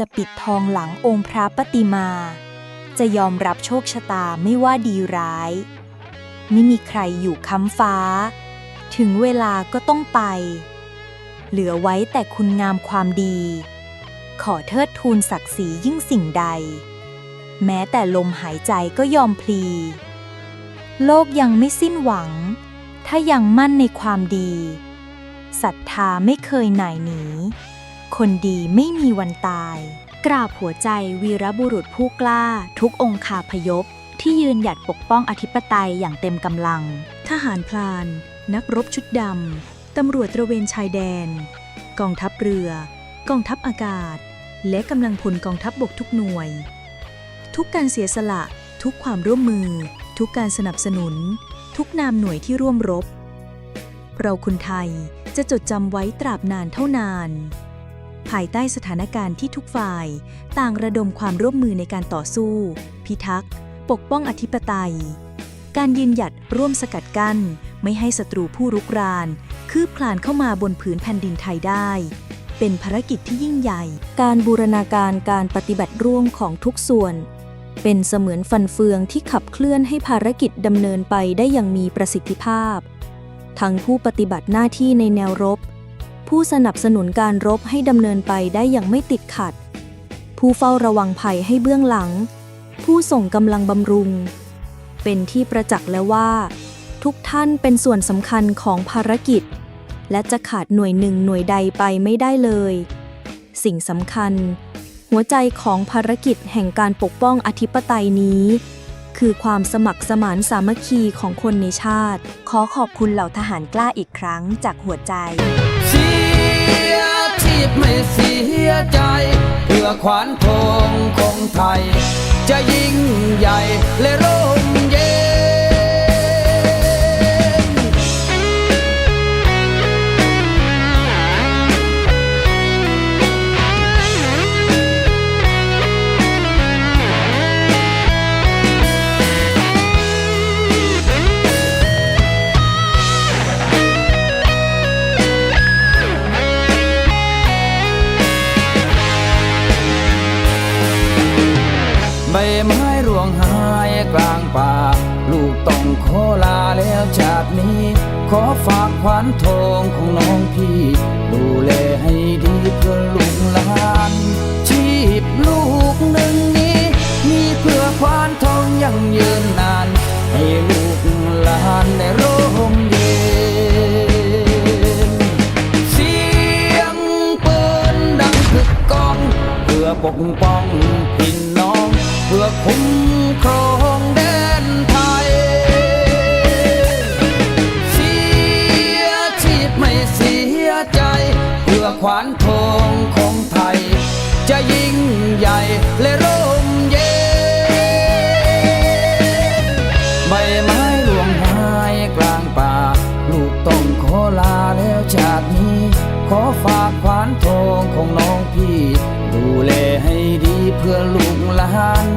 จะปิดทองหลังองค์พระปฏิมา จะยอมรับโชคชะตาไม่ว่าดีร้าย ไม่มีใครอยู่ค้ำฟ้า ถึงเวลาก็ต้องไป เหลือไว้แต่คุณงามความดี ขอเทิดทูนศักดิ์ศรียิ่งสิ่งใด แม้แต่ลมหายใจก็ยอมพลี โลกยังไม่สิ้นหวัง ถ้ายังมั่นในความดีศรัทธาไม่เคยหน่ายหนี คนดีไม่มีวันตาย กราบหัวใจวีรบุรุษผู้กล้า ทุกองคาพยพ ที่ยืนหยัดปกป้องอธิปไตยอย่างเต็มกำลัง ทหารพลาน นักรบชุดดำ ตำรวจตระเวนชายแดน กองทัพเรือ กองทัพอากาศ และกำลังพลกองทัพบบกทุกหน่วย ทุกการเสียสละ ทุกความร่วมมือ ทุกการสนับสนุน ทุกนามหน่วยที่ร่วมรบ เราคนไทยจะจดจำไว้ตราบนานเท่านาน ภายใต้สถานการณ์ที่ทุกฝ่าย ต่างระดมความร่วมมือในการต่อสู้ พิทักษ์ ปกป้องอธิปไตย การยืนหยัดร่วมสกัดกั้น ไม่ให้ศัตรูผู้รุกราน คืบคลานเข้ามาบนผืนแผ่นดินไทยได้ เป็นภารกิจที่ยิ่งใหญ่ การบูรณาการการปฏิบัติร่วมของทุกส่วน เป็นเสมือนฟันเฟืองที่ขับเคลื่อนให้ภารกิจดำเนินไปได้อย่างมีประสิทธิภาพ ทั้งผู้ปฏิบัติหน้าที่ในแนวรบ ผู้สนับสนุนการรบให้ดำเนินไปได้อย่างไม่ติดขัด ผู้เฝ้าระวังภัยให้เบื้องหลัง ผู้ส่งกำลังบำรุง เป็นที่ประจักษ์แล้วว่า ทุกท่านเป็นส่วนสำคัญของภารกิจ และจะขาดหน่วยหนึ่งหน่วยใดไปไม่ได้เลย สิ่งสำคัญ หัวใจของภารกิจแห่งการปกป้องอธิปไตยนี้คือความสมัครสมานสามัคคีของคนในชาติ ขอขอบคุณเหล่าทหารกล้าอีกครั้งจากหัวใจ เสียชีพไม่เสียใจ เพื่อขวานทงของไทย จะยิ่งใหญ่และร่มเกลางป่า ลูกต้องขอลาแล้วจากนี้ ขอฝากขวานทองของน้องพี่ ดูแลให้ดีเพื่อลูกหลานชีพลูกหนึ่งนี้ มีเพื่อขวานทองยังยืนนาน ให้ลูกหลานได้ร่มเย็นเสียงปืนดังคึกก้อง เพื่อปกป้องพี่น้องเพื่อ คุ้มครองแดนไทย เสียชีพไม่เสียใจ เพื่อขวานทองของไทย จะยิ่งใหญ่และร่มเย็นใบไม้ร่วงหายกลางป่า ลูกต้องขอลาแล้วจากนี้ ขอฝากขวานทองของน้องพี่ ดูแลให้ดีเพื่อลูกหลาน